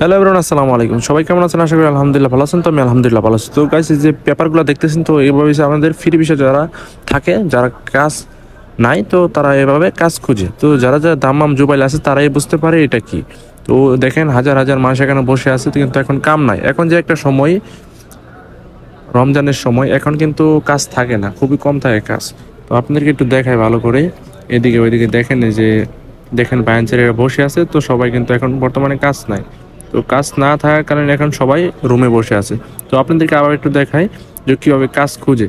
Hello everyone আসসালামু আলাইকুম। সবাই কেমন আছেন? আশা করি আলহামদুলিল্লাহ ভালো আছেন, তো আমি আলহামদুলিল্লাহ ভালো আছি। তো গাইস যে পেপারগুলো দেখতেছেন, তো এইভাবে আমাদের ফ্রি বিষয় যারা থাকে, যারা কাজ নাই, তো তারা এভাবে কাজ খুঁজে। তো যারা যারা দাম দামাম জুবাইল আছে, তারাই বুঝতে পারে এটা কি। তো দেখেন, হাজার হাজার মানুষ এখানে বসে আছে, কিন্তু এখন কাম নাই। এখন যে একটা সময়, রমজানের সময়, এখন কিন্তু কাজ থাকে না, খুবই কম থাকে কাজ। তো আপনাদেরকে একটু দেখায় ভালো করে। এদিকে ওইদিকে দেখেন যে দেখেন বায়ানচারীরা বসে আছে, তো সবাই কিন্তু এখন বর্তমানে কাজ নাই। তো কাজ না থাকার কারণে এখন সবাই রুমে বসে আছে। তো আপনাদেরকে আবার একটু দেখাই যে কীভাবে কাজ খুঁজে।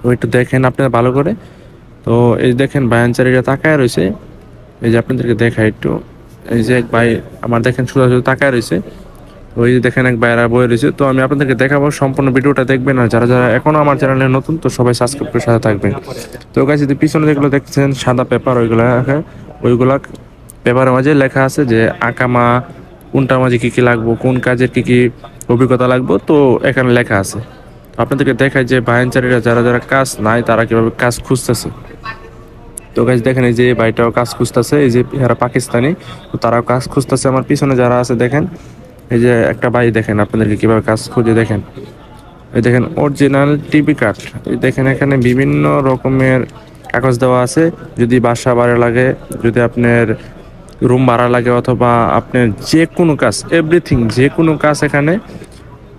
তো একটু দেখেন আপনারা ভালো করে। তো এই দেখেন বায়ানচারীরা তাকায় রয়েছে। এই যে আপনাদেরকে দেখাই একটু। এই যে এক ভাই আমার দেখেন সোজা সোজা তাকায় রয়েছে। ওই যে দেখেন এক বাইরা বয়ে রয়েছে। তো আমি আপনাদেরকে দেখাবো, সম্পূর্ণ ভিডিওটা দেখবেন। আর যারা যারা এখনও আমার চ্যানেলে নতুন, তো সবাই সাবস্ক্রাইব করে সাথে থাকবেন। তো গাছ যদি পিছনে যেগুলো দেখছেন সাদা পেপার ওইগুলো, ওইগুলা পেপারের মাঝে লেখা আছে যে আকামা কোনটার মাঝে কী কী লাগবো, কোন কাজের কী কী অভিজ্ঞতা লাগবো, তো এখানে লেখা আছে। আপনাদেরকে দেখায় যে বায়ানচারীরা যারা যারা কাজ নাই, তারা কীভাবে কাজ খুঁজতেছে। তো গাছ দেখেন এই যে ভাইটাও কাজ খুঁজতেছে, এই যে এরা পাকিস্তানি, তো তারাও কাজ খুঁজতেছে। আমার পিছনে যারা আছে, দেখেন, এই যে একটা ভাই দেখেন, আপনাদেরকে কীভাবে কাজ খুঁজে দেখেন। এই দেখেন অরিজিনাল টিভি কার্ড এই দেখেন, এখানে বিভিন্ন রকমের কাগজ দেওয়া আছে। যদি বাসা ভাড়া লাগে, যদি আপনার রুম ভাড়া লাগে অথবা আপনার যে কোনো কাজ এভরিথিং যে কোনো কাজ এখানে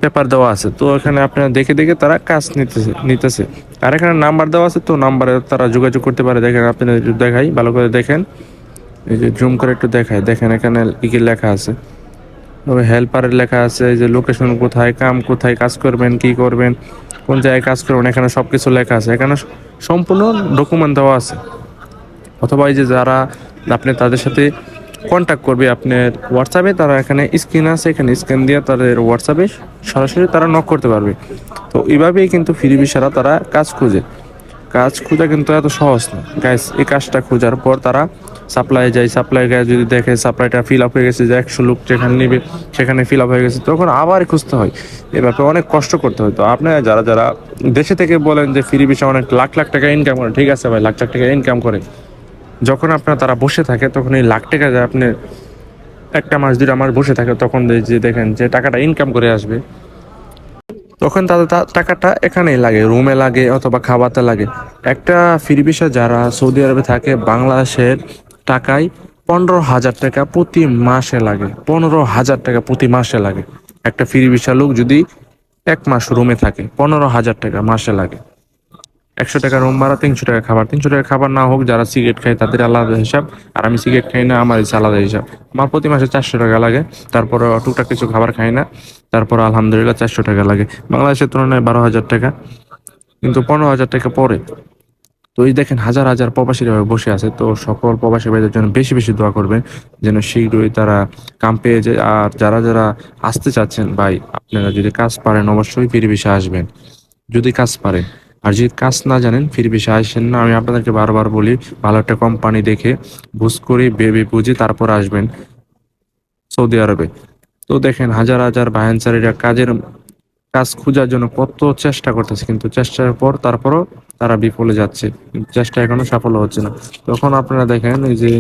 পেপার দেওয়া আছে। তো এখানে আপনারা দেখে দেখে তারা কাজ নিতেছে নিতেছে। আর এখানে নাম্বার দেওয়া আছে, তো নাম্বারে তারা যোগাযোগ করতে পারে। দেখেন আপনি দেখাই, ভালো করে দেখেন। এই যে জুম করে একটু দেখায় দেখেন এখানে কি লেখা আছে। তবে হেল্পারের লেখা আছে যে লোকেশন কোথায়, কাম কোথায়, কাজ করবেন, কি করবেন, কোন জায়গায় কাজ করবেন, এখানে সব কিছু লেখা আছে। এখানে সম্পূর্ণ ডকুমেন্ট দেওয়া আছে। অথবা এই যে যারা আপনি তাদের সাথে কন্ট্যাক্ট করবে আপনার হোয়াটসঅ্যাপে তারা এখানে স্ক্রিন আছে, এখানে স্ক্যান দিয়ে তাদের হোয়াটসঅ্যাপে সরাসরি তারা নক করতে পারবে। তো এইভাবেই কিন্তু ফ্রি বিশারা তারা কাজ খুঁজে। কাজ খোঁজা কিন্তু এত সহজ না। গ্যাস এই কাজটা খোঁজার পর তারা সাপ্লাই যায়। সাপ্লাই গায়ে যদি দেখে সাপ্লাইটা ফিল আপ হয়ে গেছে যে একশো লোক যেখানে নেবে, সেখানে ফিল আপ হয়ে গেছে, তখন আবার খুঁজতে হয়। এ ব্যাপারে অনেক কষ্ট করতে হয়। তো আপনারা যারা যারা দেশে থেকে বলেন যে ফ্রি বিষয়ে অনেক লাখ লাখ টাকা ইনকাম করে, ঠিক আছে ভাই, লাখ লাখ টাকা ইনকাম করে। যখন আপনার তারা বসে থাকে, তখন এই লাখ টাকা যে আপনি একটা মাস দুটা মাস বসে থাকে, তখন যে- দেখেন যে টাকাটা ইনকাম করে আসবে, তখন তাদের টাকাটা এখানেই লাগে রুমে লাগে অথবা খাবারতে লাগে। একটা ফ্রি যারা সৌদি আরবে থাকে, বাংলাদেশের টাকায় পনেরো হাজার টাকা প্রতি মাসে লাগে, পনেরো হাজার টাকা প্রতি মাসে লাগে। একটা ফ্রি ভিসা লোক যদি এক মাস রুমে থাকে, পনেরো হাজার টাকা মাসে লাগে। একশো টাকা রুম ভাড়া, তিনশো টাকা খাবার। তিনশো টাকা খাবার না হোক, যারা সিগারেট খায় তাদের আলাদা হিসাব। আর আমি সিগারেট খাই না আমার হচ্ছে আলাদা হিসাব। আমার প্রতি মাসে চারশো টাকা লাগে। তারপরে টুকটাক কিছু খাবার খাই না। তারপর আলহামদুলিল্লাহ চারশো টাকা লাগে। বাংলাদেশের তুলনায় বারো হাজার টাকা। কিন্তু পনেরো হাজার টাকা পরে। তো এই দেখেন, হাজার হাজার প্রবাসীরা বসে আছে। তো সকল প্রবাসী ভাইদের জন্য বেশি বেশি দোয়া করবেন, যেন শীঘ্রই তারা কাম পেয়ে যায়। আর যারা যারা আসতে চাচ্ছেন, ভাই, আপনারা যদি কাজ পারেন, অবশ্যই ফিরে বেশি আসবেন। যদি কাজ পারেন। আর যদি কাজ না জানেন, ফিরে বেশি আসেন না। আমি আপনাদেরকে বারবার বলি, ভালো একটা কোম্পানি দেখে বুঝ করে ভেবে বুঝে তারপর আসবেন সৌদি আরবে। তো দেখেন, হাজার হাজার বায়ানচারীরা কাজের কাজ খোঁজার জন্য কত চেষ্টা করতেছে, কিন্তু চেষ্টার পর তারপরও তারা বিফলে যাচ্ছে। চেষ্টা এখনও সফল হচ্ছে না। তখন আপনারা দেখেন, এই যে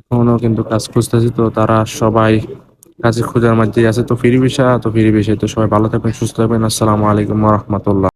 এখনও কিন্তু কাজ খুঁজতেছে, তো তারা সবাই কাজে খোঁজার মধ্যে আছে। তো ফিরি বিষয় তো ফিরি বিষয় তো সবাই ভালো থাকবেন, সুস্থ থাকবেন। আসসালামু আলাইকুম রহমতুল্লাহ।